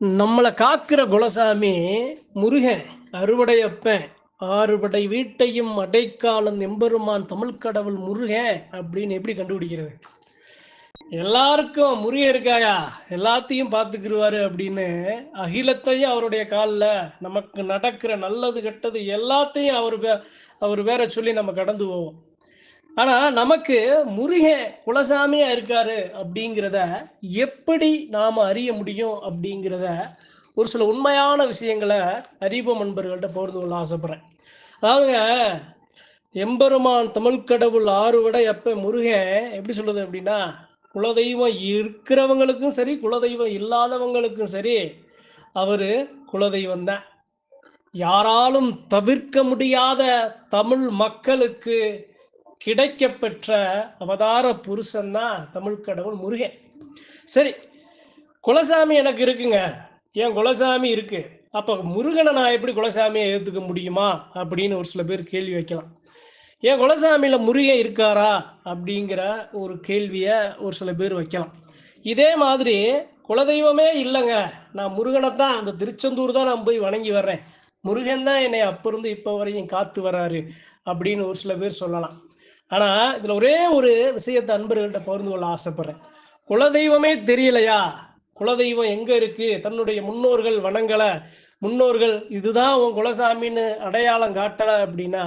நம்மளை காக்கிற குலசாமி முருகன் அறுவடையப்பன் ஆறுபடை வீட்டையும் அடைக்காலம் எம்பெருமான் தமிழ் கடவுள் முருகன் அப்படின்னு எப்படி கண்டுபிடிக்கிறது? எல்லாருக்கும் முருகன் இருக்காயா? எல்லாத்தையும் பார்த்துக்கிருவாரு அப்படின்னு அகிலத்தையும் அவருடைய காலில் நமக்கு நடக்கிற நல்லது கெட்டது எல்லாத்தையும் அவர் வே- அவர் வேற சொல்லி நம்ம கடந்து போவோம். ஆனா நமக்கு முருகன் குலசாமியா இருக்காரு அப்படிங்கிறத எப்படி நாம அறிய முடியும் அப்படிங்கிறத ஒரு சில உண்மையான விஷயங்களை அறிவோம் நண்பர்கள்ட்ட பகிர்ந்து கொள்ள ஆசைப்படுறேன். அதாவதுங்க எம்பெருமான் தமிழ் கடவுள் ஆறுவட எப்ப முருகன் எப்படி சொல்லுது அப்படின்னா குலதெய்வம் இருக்கிறவங்களுக்கும் சரி குலதெய்வம் இல்லாதவங்களுக்கும் சரி அவரு குலதெய்வம் தான். யாராலும் தவிர்க்க முடியாத தமிழ் மக்களுக்கு கிடைக்கப்பெற்ற அவதார புருஷன் தான் தமிழ் கடவுள் முருகன். சரி குலசாமி எனக்கு இருக்குங்க. என் குலசாமி இருக்கு? அப்போ முருகனை நான் எப்படி குலசாமியை ஏற்றுக்க முடியுமா? அப்படின்னு ஒரு சில பேர் கேள்வி வைக்கலாம். என் குலசாமியில் முருகன் இருக்காரா? அப்படிங்கிற ஒரு கேள்வியை ஒரு சில பேர் வைக்கலாம். இதே மாதிரி குலதெய்வமே இல்லைங்க. நான் முருகனை தான் அந்த திருச்செந்தூர் தான் நான் போய் வணங்கி வர்றேன். முருகன் தான் என்னை அப்போ இருந்து இப்போ வரையும் காத்து வர்றாரு அப்படின்னு ஒரு சில பேர் சொல்லலாம். ஆனால் இதில் ஒரே ஒரு விஷயத்தை அன்பர்கள்ட்ட பகிர்ந்து கொள்ள ஆசைப்படுறேன். குலதெய்வமே தெரியலையா? குலதெய்வம் எங்கே இருக்குது தன்னுடைய முன்னோர்கள் வணங்கலை. முன்னோர்கள் இதுதான் உன் குலசாமின்னு அடையாளம் காட்டலை அப்படின்னா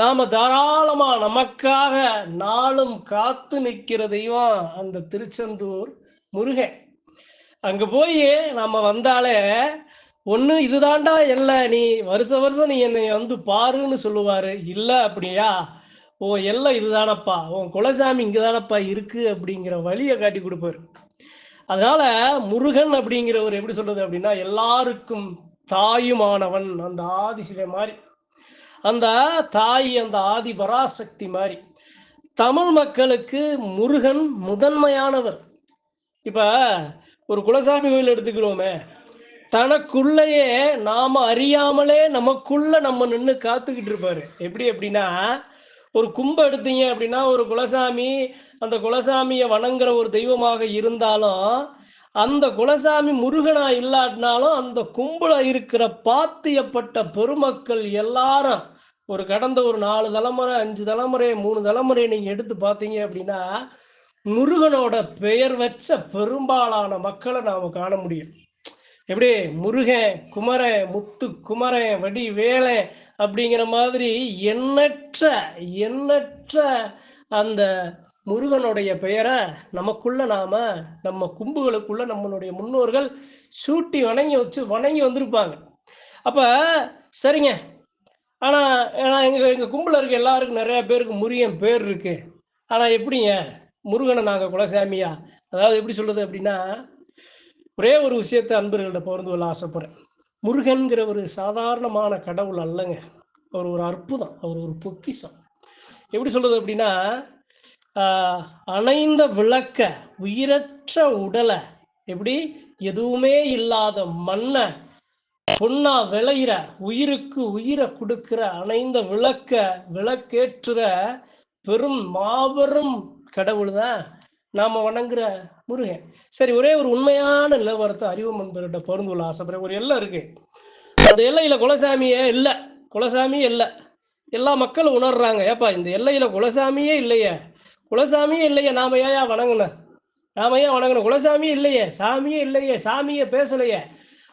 நாம் தாராளமாக நமக்காக நாளும் காத்து நிற்கிற தெய்வம் அந்த திருச்செந்தூர் முருகன். அங்கே போய் நம்ம வந்தாலே ஒன்று இதுதாண்டா இல்லை நீ வருஷ வருஷம் நீ என்னை வந்து பாருன்னு சொல்லுவார். இல்லை அப்படியா? ஓ எல்லாம் இதுதானப்பா உன் குலசாமி இங்கதானப்பா இருக்கு அப்படிங்கிற வழியை காட்டி கொடுப்பாரு. அதனால முருகன் அப்படிங்கிறவர் எப்படி சொல்றது அப்படின்னா எல்லாருக்கும் தாயுமானவன் அந்த ஆதிசிலை மாதிரி. அந்த தாய் அந்த ஆதி பராசக்தி மாதிரி. தமிழ் மக்களுக்கு முருகன் முதன்மையானவர். இப்போ ஒரு குலசாமி கோயில் எடுத்துக்கிறோமே தனக்குள்ளேயே நாம அறியாமலே நமக்குள்ள நம்ம நின்று காத்துக்கிட்டு இருப்பாரு. எப்படி அப்படின்னா ஒரு கும்ப எடுத்தீங்க அப்படின்னா ஒரு குலசாமி அந்த குலசாமியை வணங்குற ஒரு தெய்வமாக இருந்தாலும் அந்த குலசாமி முருகனா இல்லாட்டினாலும் அந்த கும்பல இருக்கிற பாத்தியப்பட்ட பெருமக்கள் எல்லாரும் ஒரு கடந்த ஒரு நாலு தலைமுறை அஞ்சு தலைமுறை மூணு தலைமுறை நீங்கள் எடுத்து பார்த்தீங்க அப்படின்னா முருகனோட பெயர் வச்ச பெரும்பாலான மக்களை நாம் காண முடியும். எப்படி முருகன் குமரன் முத்து குமரன் வடி வேலை அப்படிங்கிற மாதிரி எண்ணற்ற எண்ணற்ற அந்த முருகனுடைய பெயரை நமக்குள்ள நாம நம்ம கும்புகளுக்குள்ள நம்மளுடைய முன்னோர்கள் சூட்டி வணங்கி வச்சு வணங்கி வந்திருப்பாங்க. அப்ப சரிங்க. ஆனா ஏன்னா எங்க எங்க கும்பல இருக்க எல்லாருக்கும் நிறைய பேருக்கு முருகன் பேர் இருக்கு. ஆனா எப்படிங்க? முருகனை நாங்க குலசாமியா? அதாவது எப்படி சொல்றது அப்படின்னா ஒரே ஒரு விஷயத்தை அன்பர்கள்ட்ட பகிர்ந்து கொள்ள ஆசைப்படுறேன். முருகன்கிற ஒரு சாதாரணமான கடவுள் அல்லங்க. அவர் ஒரு அற்புதம் அவர் ஒரு பொக்கிஷம். எப்படி சொல்றது அப்படின்னா அணைந்த விளக்க உயிரற்ற உடலை எப்படி? எதுவுமே இல்லாத மண்ணை பொண்ணா விளையிற உயிருக்கு உயிரை கொடுக்கிற அணைந்த விளக்க விளக்கேற்றுற பெரும் மாபெரும் கடவுள் தான் நாம வணங்குற முருகன். சரி ஒரே ஒரு உண்மையான நிலவரத்தை அறிவு நண்பர்கிட்ட பொருந்துள்ள கொள்ள ஆசைப்படுறேன் ஒரு எல்லை இருக்கு. அந்த எல்லையில குலசாமியே இல்லை. குலசாமியே இல்லை. எல்லா மக்களும் உணர்றாங்க. ஏப்பா இந்த எல்லையில குலசாமியே இல்லையே. குலசாமியே இல்லையே நாம ஏயா வணங்கணும்? நாம ஏன் வணங்கணும்? குலசாமியே இல்லையே. சாமியே இல்லையே. சாமியே பேசலையே.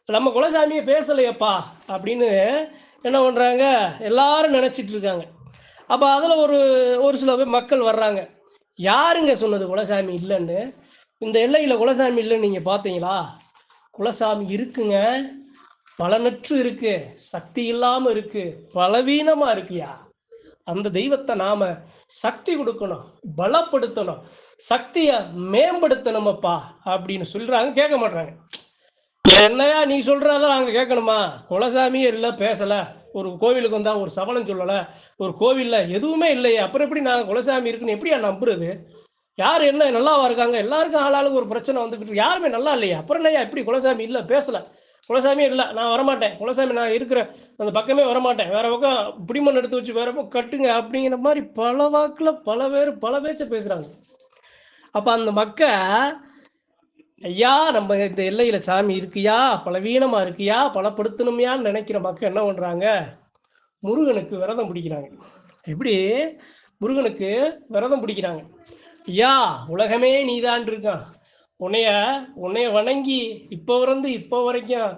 நம்ம குலசாமியே பேசலையப்பா அப்படின்னு என்ன பண்ணுறாங்க எல்லாரும் நினச்சிட்டு இருக்காங்க. அப்போ அதில் ஒரு ஒரு சில பேர் மக்கள் வர்றாங்க. யாருங்க சொன்னது குலசாமி இல்லைன்னு? இந்த எல்லையில் குலசாமி இல்லைன்னு நீங்கள் பார்த்தீங்களா? குலசாமி இருக்குங்க. பலனற்று இருக்கு. சக்தி இல்லாமல் இருக்கு. பலவீனமாக இருக்குயா? அந்த தெய்வத்தை நாம சக்தி கொடுக்கணும் பலப்படுத்தணும் சக்தியை மேம்படுத்தணுமப்பா அப்படின்னு சொல்றாங்க கேட்க மாட்டாங்க என்னையா நீ சொல்றத நாங்கள் கேட்கணுமா? குலசாமியே இல்லை பேசலை. ஒரு கோவிலுக்கு வந்தால் ஒரு சபலம் சொல்லலை. ஒரு கோவிலில் எதுவுமே இல்லையே. அப்புறம் எப்படி நாங்கள் குலசாமி இருக்குன்னு எப்படியா நம்புறது? யார் என்ன நல்லாவா இருக்காங்க? எல்லாருக்கும் ஆளாளுக்கு ஒரு பிரச்சனை வந்துக்கிட்டு யாருமே நல்லா இல்லையா. அப்புறம் இல்லையா எப்படி குலசாமி இல்லை? பேசலை. குலசாமியே இல்லை. நான் வரமாட்டேன். குலசாமி நான் இருக்கிற அந்த பக்கமே வரமாட்டேன். வேற பக்கம் பிடிமண் எடுத்து வச்சு வேற பக்கம் கட்டுங்க அப்படிங்கிற மாதிரி பல வாக்கில் பல பேர் பல பேச்சை பேசுகிறாங்க அப்போ அந்த மக்க ஐயா நம்ம இந்த எல்லையில் சாமி இருக்குயா? பலவீனமாக இருக்குயா? பலப்படுத்தணுமையான்னு நினைக்கிற மக்கள் என்ன பண்ணுறாங்க முருகனுக்கு விரதம் பிடிக்கிறாங்க. எப்படி? முருகனுக்கு விரதம் பிடிக்கிறாங்க. ஐயா உலகமே நீதான் இருக்கான். உன்னைய உன்னைய வணங்கி இப்போ இருந்து இப்போ வரைக்கும்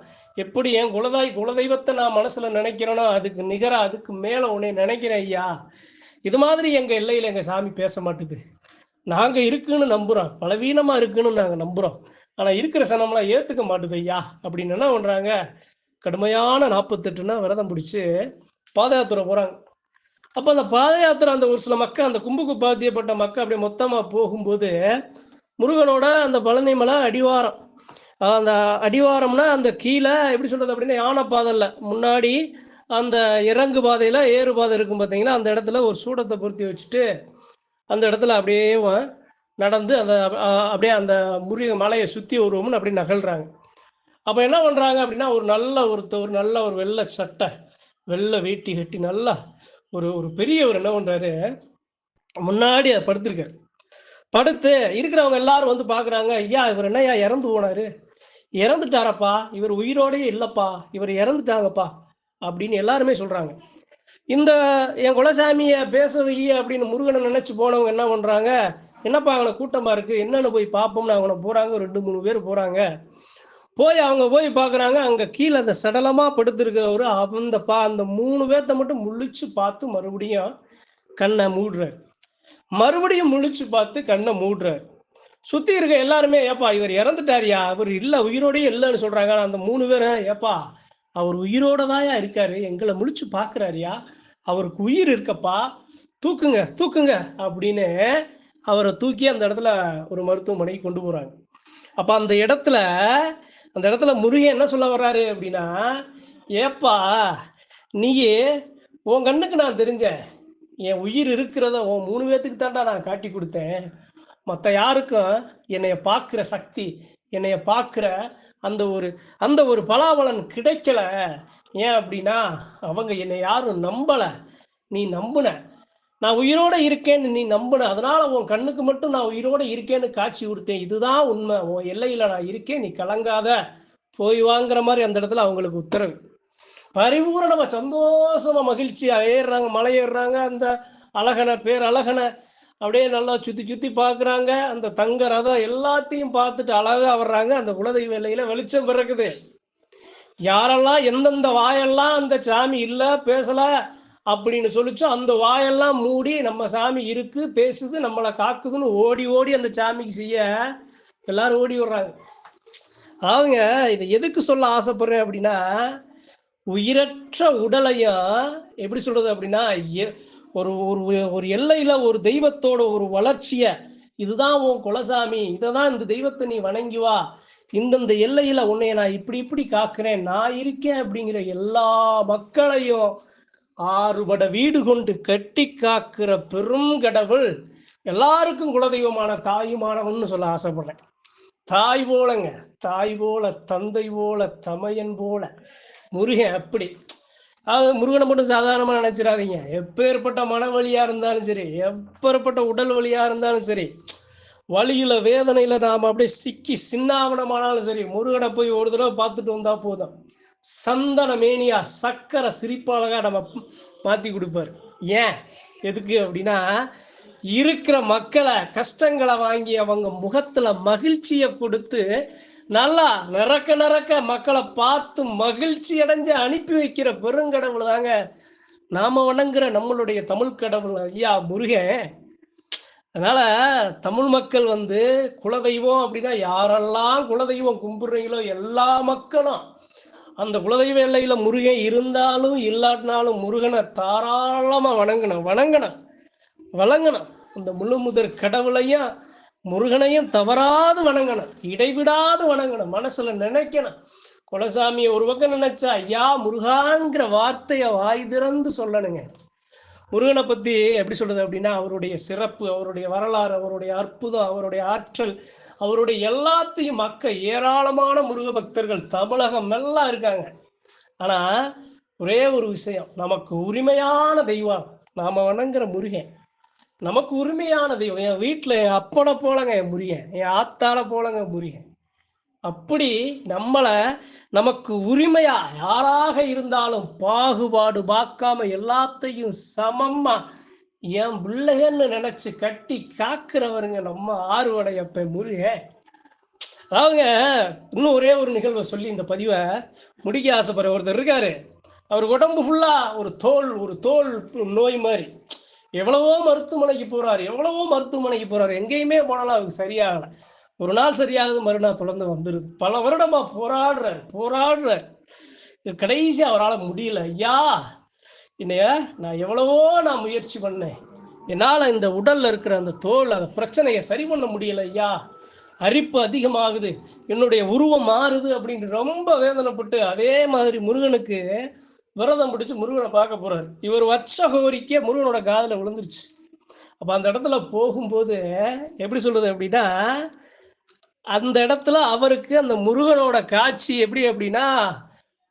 எப்படி என் குலதாய் குலதெய்வத்தை நான் மனசில் நினைக்கிறேனோ அதுக்கு நிகராக அதுக்கு மேலே உன்னை நினைக்கிறேன் ஐயா. இது மாதிரி எங்கள் எல்லையில் எங்கள் சாமி பேச மாட்டுது. நாங்கள் இருக்குன்னு நம்புகிறோம் பலவீனமாக இருக்குன்னு நாங்கள் நம்புகிறோம் ஆனால் இருக்கிற சனம்லாம் ஏற்றுக்க மாட்டுது ஐயா அப்படின்னு என்ன பண்ணுறாங்க கடுமையான நாற்பத்தெட்டுனா விரதம் பிடிச்சி பாத யாத்திரை போகிறாங்க அப்போ அந்த பாத யாத்திரை அந்த ஒரு சில மக்கள் அந்த கும்புக்கு பாத்தியப்பட்ட மக்கள் அப்படியே மொத்தமாக போகும்போது முருகனோட அந்த பழனி மலை அடிவாரம் அந்த அடிவாரம்னா அந்த கீழே எப்படி சொல்கிறது அப்படின்னா யானை பாதையில். முன்னாடி அந்த இறங்கு பாதையில் ஏறு பாதை இருக்கும் பார்த்தீங்கன்னா அந்த இடத்துல ஒரு சூடத்தை பொருத்தி வச்சுட்டு அந்த இடத்துல அப்படியே நடந்து அந்த அப்படியே அந்த முருக மலையை சுற்றி வருவோம்னு அப்படியே நகழ்கிறாங்க அப்போ என்ன பண்ணுறாங்க அப்படின்னா ஒரு நல்ல ஒருத்த ஒரு நல்ல ஒரு வெள்ளை சட்டை வெள்ளை வேட்டி கட்டி நல்லா ஒரு ஒரு பெரியவர் என்ன பண்ணுறாரு முன்னாடி அதை படுத்திருக்காரு. படுத்து இருக்கிறவங்க எல்லாரும் வந்து பார்க்குறாங்க ஐயா இவர் என்னையா இறந்து போனாரு? இறந்துட்டாரப்பா இவர் உயிரோடையே இல்லைப்பா இவர் இறந்துட்டாங்கப்பா அப்படின்னு எல்லாருமே சொல்கிறாங்க இந்த என் குலசாமியை பேச வை அப்படின்னு முருகனை நினைச்சு போனவங்க என்ன பண்ணுறாங்க என்னப்பா அவங்கள கூட்டமாக இருக்குது என்னென்னு போய் பார்ப்போம்னு அவங்கள போகிறாங்க ரெண்டு மூணு பேர் போகிறாங்க போய் அவங்க போய் பார்க்குறாங்க அங்கே கீழே அந்த சடலமாக படுத்திருக்கிறவர் அந்த பா அந்த மூணு பேர்த்த மட்டும் முழிச்சு பார்த்து மறுபடியும் கண்ணை மூடுறாரு. மறுபடியும் முழிச்சு பார்த்து கண்ணை மூடுறார். சுற்றி இருக்க எல்லாருமே ஏப்பா இவர் இறந்துட்டாரியா? அவர் இல்லை உயிரோடயே இல்லைன்னு சொல்கிறாங்க ஆனால் அந்த மூணு பேரும் ஏப்பா அவர் உயிரோட தாயா இருக்காரு எங்களை முழிச்சு பார்க்குறாருயா அவருக்கு உயிர் இருக்கப்பா தூக்குங்க தூக்குங்க அப்படின்னு அவரை தூக்கி அந்த இடத்துல ஒரு மருத்துவமனைக்கு கொண்டு போகிறாங்க அப்போ அந்த இடத்துல அந்த இடத்துல முருகன் என்ன சொல்ல வர்றாரு அப்படின்னா ஏப்பா நீயே உன் கண்ணுக்கு நான் தெரிஞ்சேன். என் உயிர் இருக்கிறத உன் மூணு பேர்த்துக்கு தான்டா நான் காட்டி கொடுத்தேன். மற்ற யாருக்கும் என்னைய பார்க்குற சக்தி என்னைய பார்க்குற அந்த ஒரு அந்த ஒரு பலாபலன் கிடைக்கல. ஏன் அப்படின்னா அவங்க என்னை யாரும் நம்பலை. நீ நம்புன. நான் உயிரோட இருக்கேன்னு நீ நம்புன. அதனால உன் கண்ணுக்கு மட்டும் நான் உயிரோட இருக்கேன்னு காட்சி கொடுத்தேன் இதுதான் உண்மை. உன் எல்லையில் நான் இருக்கேன். நீ கலங்காத. போய் வாங்குற மாதிரி அந்த இடத்துல அவங்களுக்கு உத்தரவு. பரிபூரணமா சந்தோஷமா மகிழ்ச்சியா ஏறுறாங்க மலை ஏறுறாங்க. அந்த அழகனை பேர் அழகனை அப்படியே நல்லா சுத்தி சுத்தி பார்க்குறாங்க அந்த தங்க ரதம் எல்லாத்தையும் பார்த்துட்டு அழகா வர்றாங்க. அந்த குலதெய்வ வேலையில் வெளிச்சம் பிறக்குது. யாரெல்லாம் எந்தெந்த வாயெல்லாம் அந்த சாமி இல்லை பேசல அப்படின்னு சொல்லிச்சோ அந்த வாயெல்லாம் மூடி நம்ம சாமி இருக்கு பேசுது நம்மளை காக்குதுன்னு ஓடி ஓடி அந்த சாமிக்கு செய்ய எல்லாரும் ஓடி விடுறாங்க அதாவதுங்க இதை எதுக்கு சொல்ல ஆசைப்படுறேன் அப்படின்னா உயிரற்ற உடலையும் எப்படி சொல்றது அப்படின்னா ஒரு ஒரு ஒரு எல்லையில ஒரு தெய்வத்தோட ஒரு வளர்ச்சியை இதுதான் உன் குலசாமி இதை தான் இந்த தெய்வத்தை நீ வணங்கி வா. இந்தந்த எல்லையில உன்னைய நான் இப்படி இப்படி காக்கிறேன் நான் இருக்கேன் அப்படிங்கிற எல்லா மக்களையும் ஆறுபட வீடு கொண்டு கட்டி காக்கிற பெரும் கடவுள் எல்லாருக்கும் குலதெய்வமான தாயுமானவன்னு சொல்ல ஆசைப்படுறேன். தாய் போலங்க தாய் போல தந்தை போல தமையன் போல முருகன் அப்படி. அது முருகனை மட்டும் சாதாரணமாக நினச்சிடாதீங்க. எப்பேற்பட்ட மனவழியாக இருந்தாலும் சரி எப்பேற்பட்ட உடல் வழியாக இருந்தாலும் சரி வழியில் வேதனையில் நாம் அப்படியே சிக்கி சின்னாவனமானாலும் சரி முருகனை போய் ஒரு தடவை பார்த்துட்டு வந்தால் போதும். சந்தன மேனியா சக்கரை சிரிப்பாளகா நம்ம மாற்றி கொடுப்பாரு. ஏன்? எதுக்கு அப்படின்னா இருக்கிற மக்களை கஷ்டங்களை வாங்கி அவங்க முகத்தில் மகிழ்ச்சியை கொடுத்து நல்லா நிறக்க நிறக்க மக்களை பார்த்து மகிழ்ச்சி அடைஞ்சு அனுப்பி வைக்கிற பெருங்கடவுள் தாங்க நாம வணங்குற நம்மளுடைய தமிழ் கடவுள் ஐயா முருகன். அதனால தமிழ் மக்கள் வந்து குலதெய்வம் அப்படின்னா யாரெல்லாம் குலதெய்வம் கும்பிடுறீங்களோ எல்லா மக்களும் அந்த குலதெய்வ எல்லையில முருகன் இருந்தாலும் இல்லாட்டினாலும் முருகனை தாராளமா வணங்கணும் வணங்கணும் வழங்கணும் அந்த முழு முதற் கடவுளையும் முருகனையும் தவறாது வணங்கணும். இடைவிடாது வணங்கணும். மனசுல நினைக்கணும். குலசாமியை ஒரு பக்கம் நினைச்சா ஐயா முருகான்கிற வார்த்தையை வாய் திறந்து சொல்லணுங்க. முருகனை பற்றி எப்படி சொல்றது அப்படின்னா அவருடைய சிறப்பு அவருடைய வரலாறு அவருடைய அற்புதம் அவருடைய ஆற்றல் அவருடைய எல்லாத்தையும் மக்க ஏராளமான முருக பக்தர்கள் தமிழகம் எல்லாம் இருக்காங்க. ஆனால் ஒரே ஒரு விஷயம் நமக்கு உரிமையான தெய்வம். நாம் வணங்குற முருகன். நமக்கு உரிமையான தெய்வம் என் வீட்டில் என் அப்பனை போலங்க என் முருகன். என் ஆத்தால போலங்க முருகன். அப்படி நம்மளை நமக்கு உரிமையா யாராக இருந்தாலும் பாகுபாடு பார்க்காம எல்லாத்தையும் சமமா என் பிள்ளைகன்னு நினைச்சு கட்டி காக்குறவருங்க நம்ம ஆறுவடையப்ப முருகன். அவங்க இன்னும் ஒரே ஒரு நிகழ்வை சொல்லி இந்த பதிவை முடிக்க ஆசைப்படுற ஒருத்தர் இருக்காரு. அவர் உடம்பு ஃபுல்லா ஒரு தோல் ஒரு தோல் நோய் மாதிரி. எவ்வளவோ மருத்துவமனைக்கு போறாரு எவ்வளவோ மருத்துவமனைக்கு போறாரு. எங்கேயுமே போனாலும் அவருக்கு சரியாகல. ஒரு நாள் சரியாகுது மறுநாள் தொடர்ந்து வந்துடுது பல வருடமா போராடுறாரு போராடுறாரு. இது கடைசி அவரால் முடியல. ஐயா என்னைய நான் எவ்வளவோ நான் முயற்சி பண்ணேன். என்னால் இந்த உடல்ல இருக்கிற அந்த தோல் அந்த பிரச்சனையை சரி பண்ண முடியல ஐயா. அரிப்பு அதிகமாகுது. என்னுடைய உருவம் மாறுது அப்படின்னு ரொம்ப வேதனைப்பட்டு அதே மாதிரி முருகனுக்கு விரதம் பிடிச்சு முருகனை பார்க்க போறாரு. இவர் வச்ச கோரிக்கை முருகனோட காதில் விழுந்துருச்சு. அப்போ அந்த இடத்துல போகும்போது எப்படி சொல்றது அப்படின்னா அந்த இடத்துல அவருக்கு அந்த முருகனோட காட்சி எப்படி அப்படின்னா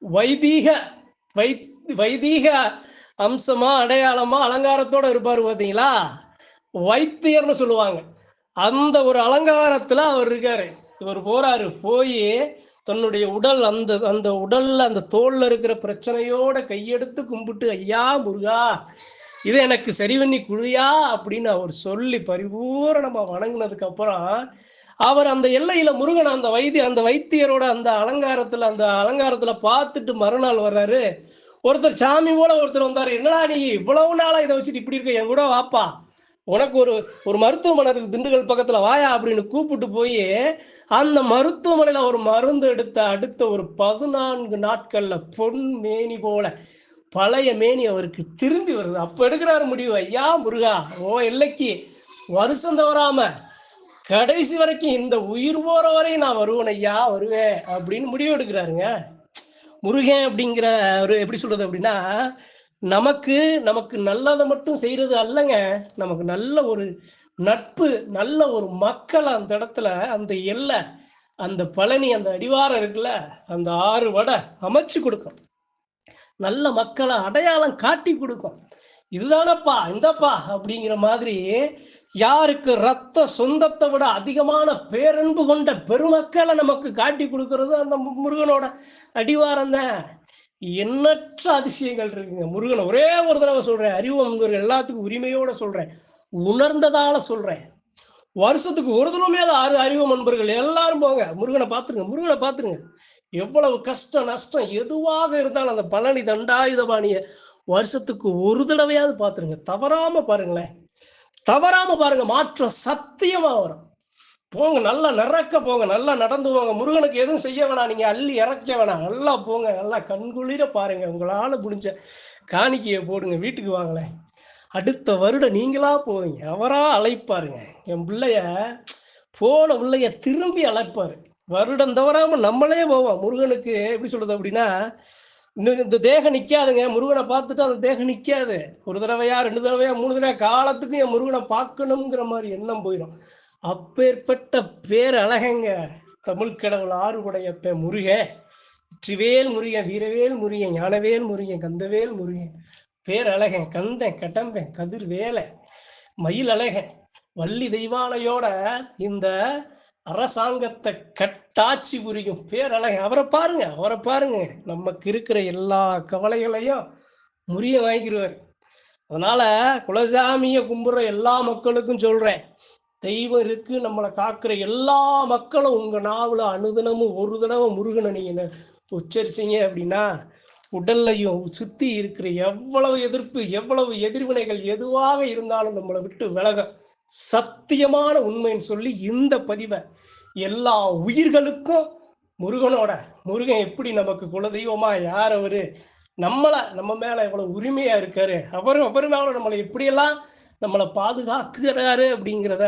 வைதீக வை வைதீக அம்சமா அடையாளமா அலங்காரத்தோட இருப்பார் பார்த்தீங்களா வைத்தியர்னு சொல்லுவாங்க. அந்த ஒரு அலங்காரத்துல அவர் இருக்காரு. இவர் போறாரு போய் தன்னுடைய உடல் அந்த அந்த உடல்ல அந்த தோல்ல இருக்கிற பிரச்சனையோட கையெடுத்து கும்பிட்டு ஐயா முருகா இதை எனக்கு சரி பண்ணி குழியா அப்படின்னு அவர் சொல்லி பரிபூரணமா வணங்கினதுக்கு அப்புறம் அவர் அந்த எல்லையில முருகன் அந்த வைத்திய அந்த வைத்தியரோட அந்த அலங்காரத்துல அந்த அலங்காரத்துல பார்த்துட்டு மறுநாள் வர்றாரு. ஒருத்தர் சாமி போல ஒருத்தர் வந்தாரு. என்னடா நீ இவ்வளவு நாளா இதை வச்சுட்டு இப்படி இருக்க? என் கூட வாப்பா. உனக்கு ஒரு ஒரு மருத்துவமனை இருக்கு திண்டுக்கல் பக்கத்துல வாயா அப்படின்னு கூப்பிட்டு போய் அந்த மருத்துவமனையில ஒரு மருந்து எடுத்த அடுத்த ஒரு பதினான்கு நாட்கள்ல பொன் மேனி போல பழைய மேனி அவருக்கு திரும்பி வருது. அப்ப எடுக்கிறாரு முடிவு ஐயா முருகா ஓ எல்லைக்கு வருஷம் தவறாம கடைசி வரைக்கும் இந்த உயிர் போற வரையும் நான் வருவேன் ஐயா வருவேன் அப்படின்னு முடிவு எடுக்கிறாருங்க. முருகன் அப்படிங்கிற ஒரு எப்படி சொல்றது அப்படின்னா நமக்கு நமக்கு நல்லதை மட்டும் செய்யறது அல்லங்க. நமக்கு நல்ல ஒரு நட்பு நல்ல ஒரு மக்கள் அந்த இடத்துல அந்த எல்லை அந்த பழனி அந்த அடிவாரம் இருக்குல்ல அந்த ஆறு வடை அமைச்சு கொடுக்கும். நல்ல மக்களை அடையாளம் காட்டி கொடுக்கும். இதுதானப்பா இந்தப்பா அப்படிங்கிற மாதிரி யாருக்கு ரத்த சொந்தத்தை விட அதிகமான பேரன்பு கொண்ட பெருமக்களை நமக்கு காட்டி கொடுக்கறது அந்த முருகனோட அடிவாரம் தான். எண்ணற்ற அதிசயங்கள் இருக்குங்க. முருகனை ஒரே ஒரு தடவை சொல்றேன். அறிவு அன்பர்கள் எல்லாத்துக்கும் உரிமையோட சொல்றேன். உணர்ந்ததால சொல்றேன். வருஷத்துக்கு ஒரு தடவையாவது ஆறு அறிவு நண்பர்கள் எல்லாரும் போங்க. முருகனை பார்த்துருங்க. முருகனை பார்த்துருங்க. எவ்வளவு கஷ்டம் நஷ்டம் எதுவாக இருந்தாலும் அந்த பழனி தண்டாயுதபாணிய வருஷத்துக்கு ஒரு தடவையாவது பார்த்துருங்க. தவறாம பாருங்களேன். தவறாம பாருங்க. மாற்றம் சத்தியமா வரும். போங்க நல்லா நிறக்க போங்க நல்லா நடந்து போங்க. முருகனுக்கு எதுவும் செய்ய வேணாம். நீங்க அள்ளி இறக்க வேணாம். நல்லா போங்க நல்லா கண்குளிர பாருங்க. உங்களால முடிஞ்ச காணிக்கையை போடுங்க வீட்டுக்கு வாங்களேன். அடுத்த வருடம் நீங்களா போவீங்க. அவரா அழைப்பாருங்க. என் பிள்ளைய போன பிள்ளைய திரும்பி அழைப்பாரு. வருடம் தவறாம நம்மளே போவோம். முருகனுக்கு எப்படி சொல்றது அப்படின்னா இன்னும் இந்த தேகம் நிற்காதுங்க முருகனை பார்த்துட்டு அந்த தேகம் நிற்காது ஒரு தடவையா ரெண்டு தடவையா மூணு தடவையா காலத்துக்கு என் முருகனை பார்க்கணுங்கிற மாதிரி எண்ணம் போயிடும். அப்பேற்பட்ட பேர் அழகங்க தமிழ் கடவுள் ஆறுபடையப்ப முருகன் வெற்றிவேல் முருகன் வீரவேல் முருகன் ஞானவேல் முருகன் கந்தவேல் முருகன் பேர் அழகன் கந்தன் கடம்பன் கதிர் வேலை மயில் அழகன் வள்ளி தெய்வாலையோட இந்த அரசாங்கத்தை கட்டாட்சி புரியும் பேரழகன். அவரை பாருங்க அவரை பாருங்க. நமக்கு இருக்கிற எல்லா கவலைகளையும் முறிய வாங்கிடுவார் அதனால குலசாமியை கும்பிட்ற எல்லா மக்களுக்கும் சொல்றேன். தெய்வருக்கு நம்மளை காக்கிற எல்லா மக்களும் உங்க நாவல அனுதினமும் ஒரு தடவை முருகனை நீங்க உச்சரிச்சிங்க உச்சரிச்சீங்க அப்படின்னா உடல்லையும் சுத்தி இருக்கிற எவ்வளவு எதிர்ப்பு எவ்வளவு எதிர்வினைகள் எதுவாக இருந்தாலும் நம்மளை விட்டு விலக சத்தியமான உண்மைன்னு சொல்லி இந்த பதிவை எல்லா உயிர்களுக்கும் முருகனோட முருகன் எப்படி நமக்கு குலதெய்வமா யார் அவரு நம்மளை நம்ம மேல எவ்வளவு உரிமையா இருக்காரு அவர் அவர் மேல நம்மளை எப்படியெல்லாம் நம்மளை பாதுகாக்கிறாரு அப்படிங்கிறத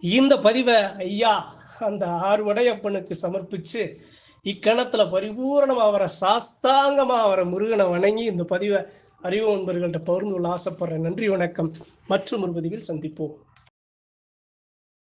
இந்த பதிவை ஐயா அந்த ஆறுவடையப்பனுக்கு சமர்ப்பிச்சு இக்கணத்துல பரிபூரணமா அவரை சாஸ்தாங்கமா அவரை முருகனை வணங்கி இந்த பதிவை அறிவு நண்பர்கள்ட்ட பகிர்ந்து கொள்ள ஆசைப்படுறேன். நன்றி வணக்கம். மற்றும் ஒரு பதிவில் சந்திப்போம்.